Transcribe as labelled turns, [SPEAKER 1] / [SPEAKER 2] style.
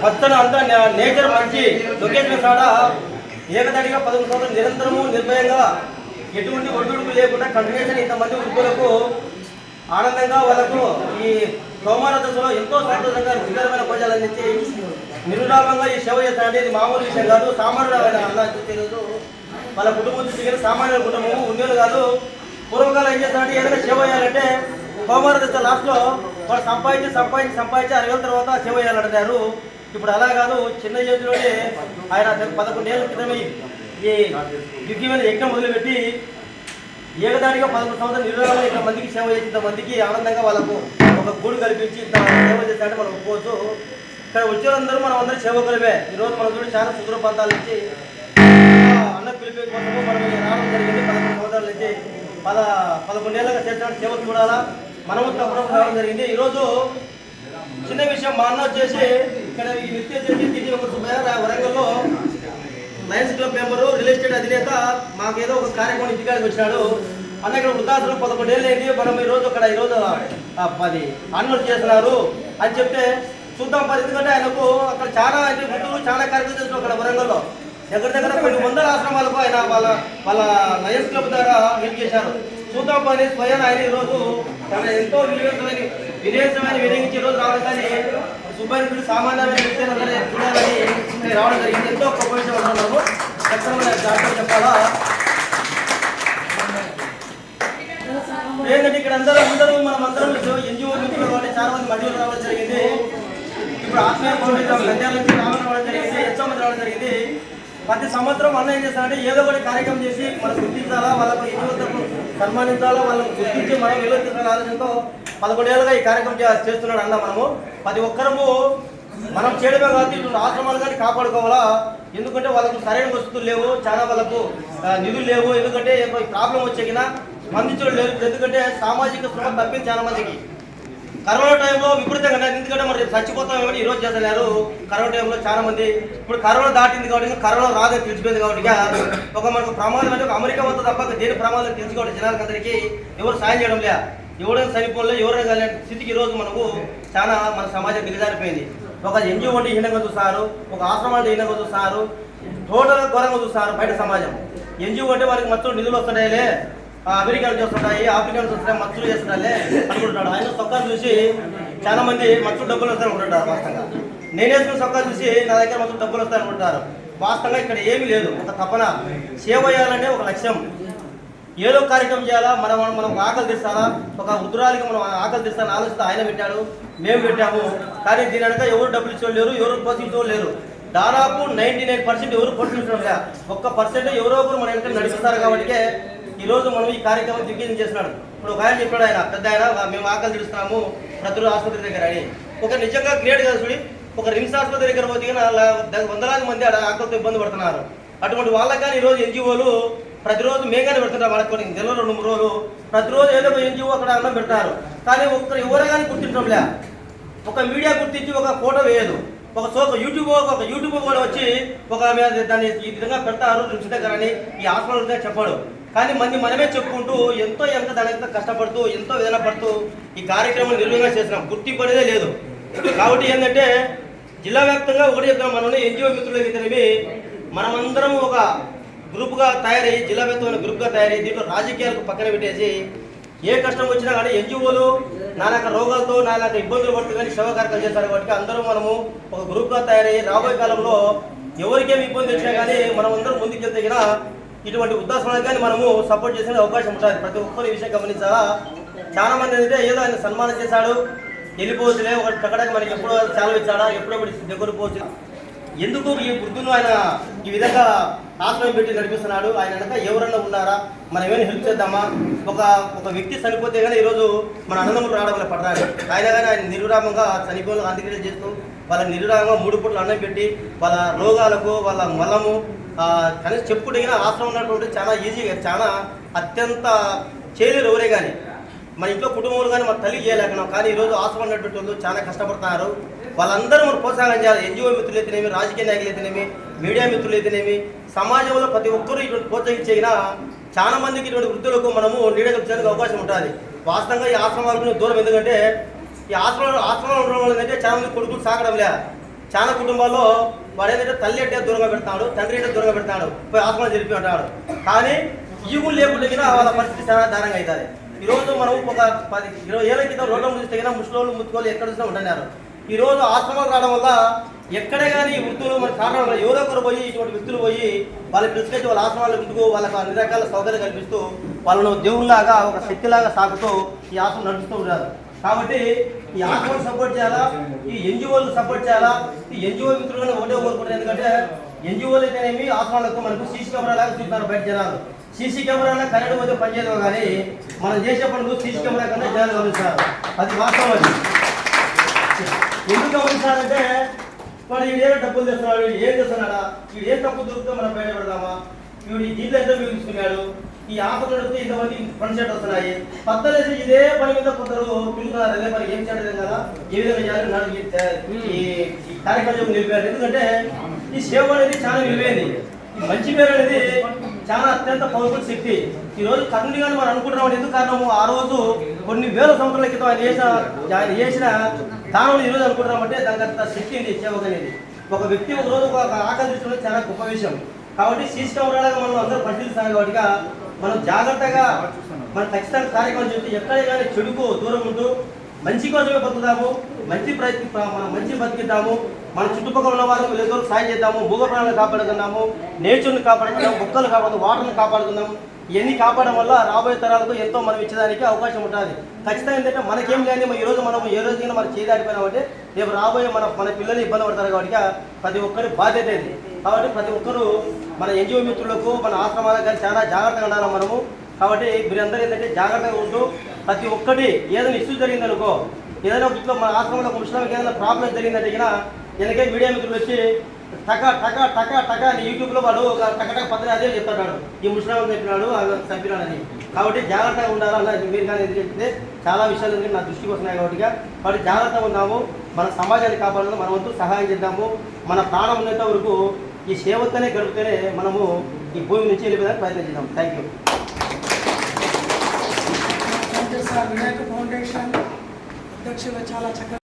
[SPEAKER 1] పచ్చని అంతా నేచర్ మంచి. లొకేషన్ కాడ ఏకదాటిగా పదకొండు సంవత్సరాలు నిరంతరము నిర్భయంగా ఎటువంటి ఒడిదుడుకు లేకుండా కంటిన్యూషన్ ఇంతమంది వృద్ధులకు ఆనందంగా వాళ్ళకు ఈ సోమవార దశలో ఎంతో సంతోషంగా రుచికరమైన భోజనాలు అందించి నిరుడామంగా ఈ సేవ చేస్తారంటే అనేది మామూలు విషయం కాదు సామాన్యుడమైన అన్న తెలియదు వాళ్ళ కుటుంబం చూసి సామాన్యుల కుటుంబము ఉండేది కాదు పూర్వకాలం ఏం చేస్తారంటే ఏదైనా సేవ చేయాలంటే సోమవార దశ లాస్ట్లో వాడు సంపాదించి సంపాదించి సంపాదించి అరవై తర్వాత సేవ చేయాలంటున్నారు. ఇప్పుడు అలా కాదు చిన్న చేతిలోనే ఆయన పదకొండు ఏళ్ళ క్రితమే ఈ మీద యజ్ఞం మొదలుపెట్టి ఏకదానిగా పదకొండు సంవత్సరాలు నిర్వహణ ఇంత మందికి సేవ చేసి మందికి ఆనందంగా వాళ్ళకు ఒక గూడు కల్పించి ఇంత సేవ చేశారంటే మనం ఒప్పుకోవచ్చు. ఇక్కడ వచ్చేవారందరూ మనం అందరూ సేవకులమే. ఈరోజు మనం చూడండి చాలా సుదూర ప్రాంతాల నుంచి అన్న పిలిపే కోసము మనం రావడం జరిగింది. పదకొండు సంవత్సరాల నుంచి. పద పదకొండేళ్ళగా చేసిన సేవ చూడాలా? మనము తప్పడం రావడం జరిగింది. ఈరోజు చిన్న విషయం మా అన్న వచ్చేసి ఇక్కడ ఈ వ్యక్తి వచ్చేసి తిరిగి ఒక సుబ్బయ్య వరంగల్లో Lions Club member real estate అధినేత. మాకేదో ఒక కార్యక్రమం ఇంటికాడికి వచ్చినాడు. అన్న ఇక్కడ వృద్ధాశ్రమం పదకొండేళ్ళు మనం ఈ రోజు అక్కడ ఈరోజు పది ఆన్వల్ చేస్తున్నారు అని చెప్తే చూద్దాం పది ఎందుకంటే ఆయనకు అక్కడ చాలా అంటే వృద్ధులు చాలా కార్యక్రమం చేస్తున్నారు అక్కడ వరంగల్లో. దగ్గర దగ్గర కొన్ని వందల ఆశ్రమాలకు ఆయన వాళ్ళ వాళ్ళ లయన్స్ క్లబ్ ద్వారా హెల్ప్ చేశారు. చూద్దాం పని స్వయం ఆయన ఈరోజు తన ఎంతో విలువైన విదేశమైన వినియోగించి రోజు రావడం కానీ సుబ్బారెడ్డి సామాన్యమైన వ్యక్తులు చూడాలని నేను రావడం జరిగింది. ఎంతో గొప్ప విషయం అంటున్నాము ఖచ్చితంగా జాగ్రత్త చెప్పాలా? ఏంటంటే ఇక్కడ అందరూ అందరూ మనం అందరం ఎన్జిఓ నుంచి వాళ్ళు చాలా మంది మధ్యలో రావడం జరిగింది. ఇప్పుడు ఆత్మీయ ఫౌండేషన్ నంద్యాల నుంచి రావడం రావడం జరిగింది. ఎంతో మంది రావడం జరిగింది. ప్రతి సంవత్సరం అన్న ఏం చేస్తారంటే ఏదో ఒకటి కార్యక్రమం చేసి మనం గుర్తించాలా వాళ్ళకు ఎన్జిఓ సన్మానించాలా వాళ్ళని గుర్తించి మనం నిలబెట్టాలని ఆలోచనతో పదకొండేళ్ళుగా ఈ కార్యక్రమం చేస్తున్నాడు అన్న మనము. ప్రతి ఒక్కరము మనం చేయడమే కాదు ఇటు ఆశ్రమాలు కానీ కాపాడుకోవాలా? ఎందుకంటే వాళ్ళకు సరైన వసతులు లేవు చాలా వాళ్ళకు నిధులు లేవు. ఎందుకంటే ప్రాబ్లం వచ్చేకినా మందించడం లేదు ఎందుకంటే సామాజిక శ్రమ తప్పింది చాలా మందికి కరోనా టైంలో విపరీతంగా ఎందుకంటే మరి చచ్చిపోతాం ఏమని ఈ రోజు చేస్తున్నారు కరోనా టైంలో చాలా మంది ఇప్పుడు కరోనా దాటింది కాబట్టి కరోనా రాదని తెలిసిపోయింది కాబట్టి ఒక మనకు ప్రమాదం అంటే ఒక అమెరికా వద్ద తప్ప దేని ప్రమాదం తెలుసుకోవడం జనాలందరికీ ఎవరు సాయం చేయడం లే. ఎవరైనా చనిపోలే ఎవరైనా కానీ స్థితికి ఈ రోజు మనకు చాలా మన సమాజం దిగజారిపోయింది. ఒక ఎన్జిఓ అంటే హీనంగా చూస్తారు ఒక ఆశ్రమం అంటే హీనంగా చూస్తారు టోటల్గా ఘోరంగా చూస్తారు బయట సమాజం. ఎన్జిఓ అంటే వారికి మొత్తం నిధులు వస్తున్నాయిలే. అమెరికాలు చూస్తున్నాయి ఆఫ్రికాలు వస్తుంటాయి వస్తున్నాయి మచ్చులు చేస్తున్నాయిలే అనుకుంటున్నాడు. ఆయన సొక్కా చూసి చాలా మంది మచ్చులు డబ్బులు వస్తాయి అనుకుంటారు వాస్తవంగా. నేను వేసుకున్న సొక్కా చూసి నా దగ్గర మొత్తం డబ్బులు వస్తాయి అనుకుంటారు వాస్తవంగా ఇక్కడ ఏమీ లేదు. ఒక తపన. సేవ చేయాలనే ఒక లక్ష్యం. ఏదో కార్యక్రమం చేయాలా? మనం మనం ఆకలి తీస్తారా ఒక వృద్ధురాలికి మనం ఆకలి తీస్తాను ఆలోచిస్తే ఆయన పెట్టాడు మేము పెట్టాము. కానీ దీని వెనక ఎవరు డబ్బులు ఇచ్చేవాళ్ళు లేరు ఎవరు పోషించేవాళ్ళు లేరు. దాదాపు నైంటీ నైన్ పర్సెంట్ ఎవరు పోషించడం లేదా ఒక్క పర్సెంట్ ఎవరో ఒకరు మన వెనక నడిపిస్తారు కాబట్టి ఈరోజు మనం ఈ కార్యక్రమం దిగ్విజయం చేస్తున్నాడు. ఇప్పుడు ఒక ఆయన చెప్పాడు ఆయన పెద్ద ఆయన మేము ఆకలి తీరుస్తున్నాము ప్రతి ఆసుపత్రి దగ్గర అని. ఒక నిజంగా గ్రేట్ కదా చూడి. ఒక రిమ్స్ ఆసుపత్రి దగ్గర పోతే అలా వందలాది మంది ఆడ ఆకలితో ఇబ్బంది పడుతున్నారు. అటువంటి వాళ్ళకి కానీ ఈరోజు ఎన్జిఓలు ప్రతిరోజు మేఘాన్ని పెడుతుంటారు వాళ్ళకి కొన్ని నెలలో రెండు మూడు రోజులు. ప్రతిరోజు ఏదో ఒక ఎన్జిఓ అక్కడ అన్నం పెడతారు. కానీ ఒక్కరు ఎవరు కానీ గుర్తించడం ఒక మీడియా గుర్తించి ఒక ఫోటో వేయదు. ఒక సోక యూట్యూబ్ ఒక యూట్యూబ్ కూడా వచ్చి ఒక దాన్ని ఈ విధంగా పెడతారు రుచి దగ్గర అని ఈ హాస్పిటల్ చెప్పాడు. కానీ మంది మనమే చెప్పుకుంటూ ఎంతో ఎంత దాని కష్టపడుతూ ఎంతో వేదన పడుతూ ఈ కార్యక్రమం నిర్వహణ చేసినాం గుర్తింపు అనేదే లేదు. కాబట్టి ఏంటంటే జిల్లా వ్యాప్తంగా ఒకటి చెప్తున్నాం మనం ఎన్జిఓ మిత్రులకి అయితేనేమి మనమందరం ఒక గ్రూప్గా తయారయ్యి జిల్లా వ్యాప్తమైన గ్రూప్గా తయారయ్యి దీంట్లో రాజకీయాలకు పక్కన పెట్టేసి ఏ కష్టం వచ్చినా కానీ ఎన్జిఓలు నానాక రోగాలతో నానాక ఇబ్బందులు పడుతూ కానీ సేవ కార్యక్రమం చేస్తారు కాబట్టి అందరూ మనము ఒక గ్రూప్గా తయారయ్యి రాబోయే కాలంలో ఎవరికేమి ఇబ్బంది వచ్చినా కానీ మనం అందరం ముందుకు వెళ్తే ఇటువంటి ఉద్దాసనాలకు కానీ మనము సపోర్ట్ చేసే అవకాశం ఉంటుంది. ప్రతి ఒక్కరు ఈ విషయం గమనించాలా? చాలా మంది అయితే ఏదో ఆయన సన్మానం చేశాడు వెళ్ళిపోవచ్చులే ఒక ప్రకటన మనకి ఎప్పుడో సెలవు ఇచ్చాడా ఎప్పుడో దగ్గర పోవచ్చు. ఎందుకు ఈ వృద్ధులు ఆయన ఈ విధంగా ఆశ్రయం పెట్టి నడిపిస్తున్నాడు? ఆయన వెనక ఎవరన్నా ఉన్నారా? మనం ఏమైనా హెల్ప్ చేద్దామా? ఒక ఒక వ్యక్తి చనిపోతే కానీ ఈరోజు మన అన్నదమ్ములు రావడం వల్ల పడరాడు ఆయన కానీ ఆయన నిరురామంగా చనిపోయిన అంత్యక్రియలు చేస్తూ వాళ్ళ నిరురామంగా మూడు పూటలు అన్నం పెట్టి వాళ్ళ రోగాలకు వాళ్ళ మలము కనీసం చెప్పుకుంటే కానీ ఆశ్రమం ఉన్నటువంటి చాలా ఈజీగా చాలా అత్యంత చేయలేరు ఎవరే కానీ. మన ఇంట్లో కుటుంబంలో కానీ మన తల్లి చేయలేకపోయినాం కానీ ఈరోజు ఆశ్రమం ఉన్నటువంటి చాలా కష్టపడుతున్నారు. వాళ్ళందరూ మనం ప్రోత్సాహం చేయాలి. ఎన్జిఓ మిత్రులు అయితేనేమి రాజకీయ నాయకులు అయితేనేమి మీడియా మిత్రులు అయితేనేమి సమాజంలో ప్రతి ఒక్కరూ ఇటువంటి ప్రోత్సహించేగినా చాలా మందికి ఇటువంటి వృద్ధులకు మనము నీడగలిపించడానికి అవకాశం ఉంటుంది. వాస్తవంగా ఈ ఆశ్రమాలకు దూరం. ఎందుకంటే ఈ ఆశ్రమం ఆశ్రమంలో ఉండడం వల్ల ఏంటంటే చాలా మంది కొడుకులు సాగడం లే. చాలా కుటుంబాల్లో వాడు ఏంటంటే తల్లి అంటే దూరంగా పెడతాడు తండ్రి అంటే దూరంగా పెడతాడు పోయి ఆత్మహత్య జరిపి ఉంటాడు. కానీ ఈగులు లేకుండా వాళ్ళ పరిస్థితి చాలా దారుణంగా అవుతుంది. ఈ రోజు మనం ఒక పది ఇరవై ఏళ్ళ క్రితం రోడ్ల ముందు తగిన ముసలోళ్ళు ముత్తుకోలు ఎక్కడ చూసినా ఉంటున్నారు ఈ రోజు ఆశ్రమాలు రావడం వల్ల ఎక్కడే కానీ ఈ వృత్తులు మన కారణం ఎవరో ఒకరు పోయి ఇటువంటి వృత్తులు పోయి వాళ్ళ పిలుచుకొచ్చి వాళ్ళ ఆశ్రమాలు ముందుకు వాళ్ళకి అన్ని రకాల సౌకర్యాలు కల్పిస్తూ వాళ్ళను దేవుళ్ళలాగా ఒక శక్తిలాగా సాగుతూ ఈ ఆశ్రమం నడుపుతూ ఉంటారు కాబట్టి ఈ ఆశ్రమం సపోర్ట్ చేయాలా? ఈ ఎన్జిఓలు సపోర్ట్ చేయాలా? ఈ ఎన్జిఓ మిత్రులను ఒకటే కోరుకుంటారు ఎందుకంటే ఎన్జిఓలు అయితేనేమి ఆశ్రమాలకు మనకు సీసీ కెమెరా లాగా చూస్తున్నారు బయట జనాలు. సీసీ కెమెరా కరెంట్ పోతే పనిచేయదు కానీ మనం చేసే పనులు సీసీ కెమెరా కన్నా జనాలు గమనిస్తారు అది వాస్తవం అది. ఎందుకు గమనిస్తారంటే మరి వీడు ఏదో డబ్బులు తెస్తున్నాడు వీడు ఏం చేస్తున్నాడా వీడు ఏం తప్పు దొరికితే మనం బయట పెడదామా? వీడు ఈ దీంట్లో ఎంత తీసుకున్నాడు ఈ ఆఫర్ నడిపితే ఇంతమంది ఫ్రంట్ సెట్ వస్తున్నాయి. పద్దలేసి ఇదే పని మీద కొందరు పిలుతున్నారు అదే పని ఏం చేయడం కదా? ఏ విధంగా చేయాలి నన్ను ఈ- కార్యక్రమం నిలిపారు. ఎందుకంటే ఈ సేవ అనేది చాలా విలువైంది మంచి పేరు అనేది చాలా అత్యంత పవర్ఫుల్ శక్తి. ఈ రోజు మనం అనుకుంటున్నాం ఎందుకు కారణము? ఆ రోజు కొన్ని వేల సంవత్సరాల క్రితం ఆయన చేసిన ఆయన చేసిన దానం ఈరోజు రోజు అనుకుంటున్నామంటే దానికి అంత శక్తి ఏంటి? సేవకు అనేది. ఒక వ్యక్తి ఒక రోజు ఒక ఆకలి చాలా గొప్ప విషయం. కాబట్టి సీసీ కెమెరాలుగా మనం అందరూ పరిశీలిస్తాం కాబట్టి మనం జాగ్రత్తగా మన ఖచ్చితంగా కార్యక్రమం చేస్తే ఎక్కడ కానీ చెడుకు దూరం ఉంటూ మంచి కోసమే బతుకుతాము మంచి ప్రయత్ని మనం మంచి బతికిద్దాము. మన చుట్టుపక్కల ఉన్న వాళ్ళకి వీళ్ళందరూ సాయం చేద్దాము భూగ ప్రాణాలను కాపాడుకుందాము నేచర్ని కాపాడుకుందాం బుక్కలు కాపాడు వాటర్ని కాపాడుకుందాం ఇవన్నీ కాపాడడం వల్ల రాబోయే తరాలకు ఎంతో మనం ఇచ్చేదానికి అవకాశం ఉంటుంది. ఖచ్చితంగా ఏంటంటే మనకేం కానీ ఈ రోజు మనం ఏ రోజున మనం చేయదాటిపోయినామంటే రేపు రాబోయే మన మన పిల్లలు ఇబ్బంది పడతారు కాబట్టి ప్రతి ఒక్కరి బాధ్యత ఇది. కాబట్టి ప్రతి ఒక్కరూ మన ఎన్జిఓ మిత్రులకు మన ఆశ్రమాలకు కానీ చాలా జాగ్రత్తగా ఉండాలి మనము. కాబట్టి మీరందరూ ఏంటంటే జాగ్రత్తగా ఉంటూ ప్రతి ఒక్కటి ఏదైనా ఇష్యూ జరిగిందనుకో ఏదైనా ఇంట్లో మన ఆశ్రమంలో ఒక ఏదైనా ప్రాబ్లం జరిగిందంటే వెనకే మీడియా మిత్రులు వచ్చి టక టక టక టక అని యూట్యూబ్లో వాడు ఒక టక టక పత్రిక అదే చెప్తాడు. ఈ ముస్లిం చెప్పినాడు చంపినాడు అని కాబట్టి జాగ్రత్తగా ఉండాలన్న మీరు కానీ చెప్తే చాలా విషయాలు ఎందుకంటే నా దృష్టికి వస్తున్నాయి కాబట్టి కాబట్టి జాగ్రత్తగా ఉన్నాము. మన సమాజాన్ని కాపాడాలి మన వంతు సహాయం చేద్దాము. మన ప్రాణం ఉన్నంత వరకు ఈ సేవతోనే గడిపితేనే మనము ఈ భూమి నుంచి వెళ్ళిపోయడానికి ప్రయత్నం చేద్దాం. Thank you
[SPEAKER 2] sir Vinayaka foundation అధ్యక్షులు చాలా చక్కగా